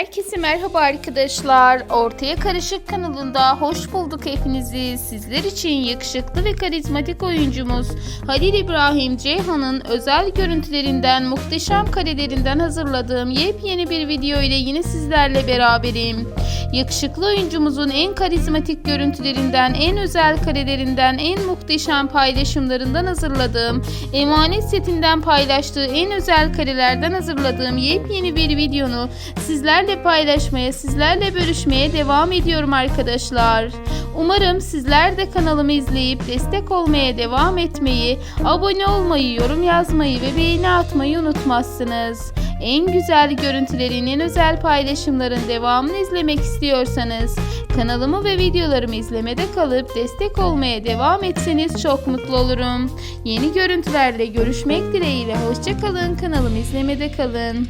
Herkese merhaba arkadaşlar. Ortaya Karışık kanalında hoş bulduk hepinizi. Sizler için yakışıklı ve karizmatik oyuncumuz Halil İbrahim Ceyhan'ın özel görüntülerinden, muhteşem karelerinden hazırladığım yepyeni bir video ile yine sizlerle beraberim. Yakışıklı oyuncumuzun en karizmatik görüntülerinden, en özel karelerinden, en muhteşem paylaşımlarından hazırladığım, emanet setinden paylaştığı en özel karelerden hazırladığım yepyeni bir videonu sizlerle paylaşmaya, sizlerle bölüşmeye devam ediyorum arkadaşlar. Umarım sizler de kanalımı izleyip destek olmaya devam etmeyi, abone olmayı, yorum yazmayı ve beğeni atmayı unutmazsınız. En güzel görüntülerin, en özel paylaşımların devamını izlemek istiyorsanız kanalımı ve videolarımı izlemede kalıp destek olmaya devam etseniz çok mutlu olurum. Yeni görüntülerle görüşmek dileğiyle hoşçakalın kanalımı izlemede kalın.